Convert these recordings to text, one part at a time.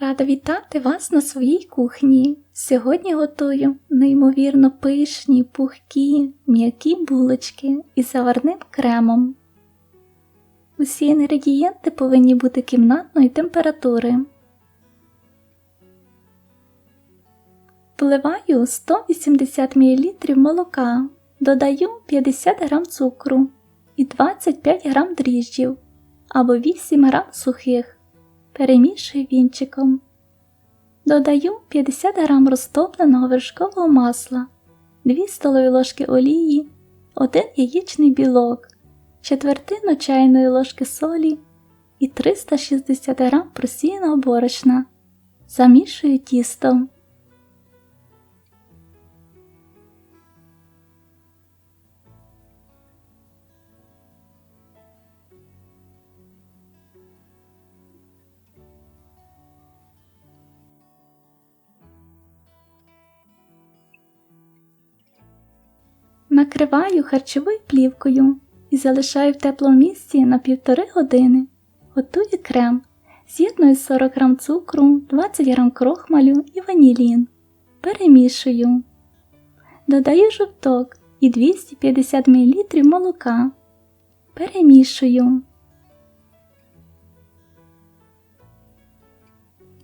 Рада вітати вас на своїй кухні. Сьогодні готую неймовірно пишні, пухкі, м'які булочки із заварним кремом. Усі інгредієнти повинні бути кімнатної температури. Вливаю 180 мл молока, додаю 50 г цукру і 25 г дріжджів або 8 г сухих. Перемішую вінчиком. Додаю 50 г розтопленого вершкового масла, 2 столові ложки олії, 1 яєчний білок, четвертину чайної ложки солі і 360 г просіяного борошна. Замішую тісто. Накриваю харчовою плівкою і залишаю в теплому місці на півтори години. Готую крем. З'єдную 40 г цукру, 20 г крохмалю і ванілін. Перемішую. Додаю жовток і 250 мл молока. Перемішую.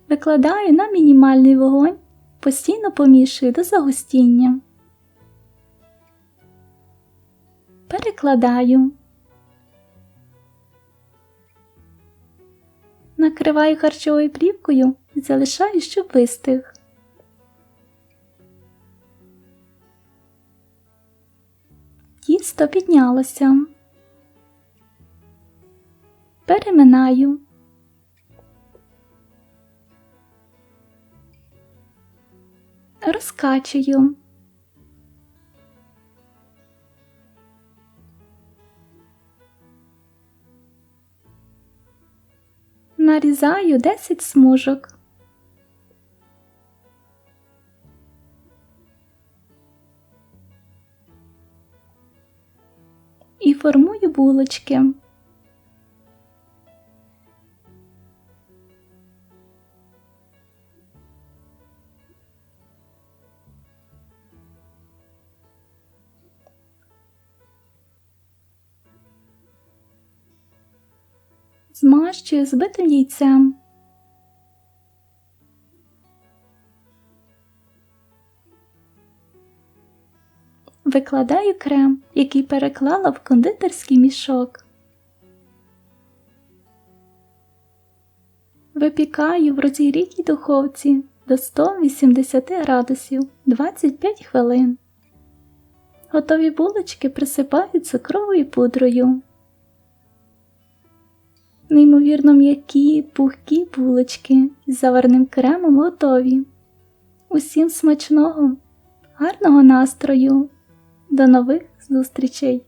Викладаю на мінімальний вогонь, постійно помішую до загустіння. Перекладаю. Накриваю харчовою плівкою і залишаю, щоб вистиг. Тісто піднялося. Переминаю. Розкачую. Нарізаю 10 смужок. І формую булочки. Змащую збитим яйцем. Викладаю крем, який переклала в кондитерський мішок. Випікаю в розігрітій духовці до 180 градусів 25 хвилин. Готові булочки присипаю цукровою пудрою. Неймовірно м'які, пухкі булочки з заварним кремом готові. Усім смачного, гарного настрою! До нових зустрічей!